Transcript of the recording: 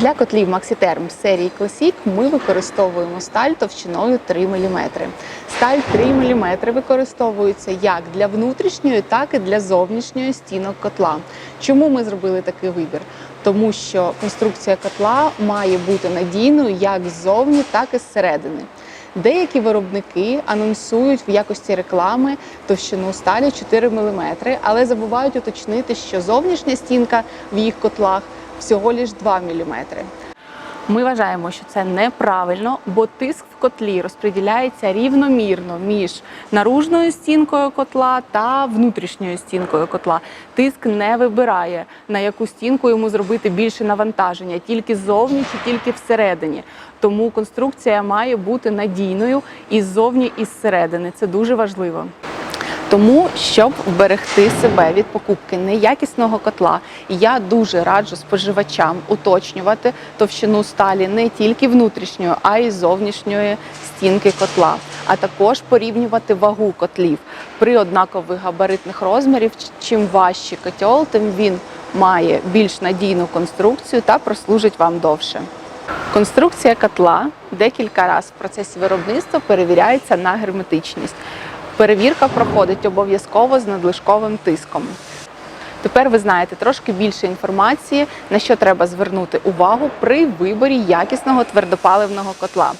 Для котлів Maxiterm серії Classic ми використовуємо сталь товщиною 3 мм. Сталь 3 мм використовується як для внутрішньої, так і для зовнішньої стінок котла. Чому ми зробили такий вибір? Тому що конструкція котла має бути надійною як ззовні, так і зсередини. Деякі виробники анонсують в якості реклами товщину сталі 4 мм, але забувають уточнити, що зовнішня стінка в їх котлах всього лиш 2 мм. Ми вважаємо, що це неправильно, бо тиск в котлі розподіляється рівномірно між наружною стінкою котла та внутрішньою стінкою котла. Тиск не вибирає, на яку стінку йому зробити більше навантаження, тільки ззовні чи тільки всередині. Тому конструкція має бути надійною і ззовні, і зсередини. Це дуже важливо. Тому, щоб вберегти себе від покупки неякісного котла, я дуже раджу споживачам уточнювати товщину сталі не тільки внутрішньої, а й зовнішньої стінки котла, а також порівнювати вагу котлів при однакових габаритних розмірів. Чим важчий котел, тим він має більш надійну конструкцію та прослужить вам довше. Конструкція котла декілька разів в процесі виробництва перевіряється на герметичність. Перевірка проходить обов'язково з надлишковим тиском. Тепер ви знаєте трошки більше інформації, на що треба звернути увагу при виборі якісного твердопаливного котла.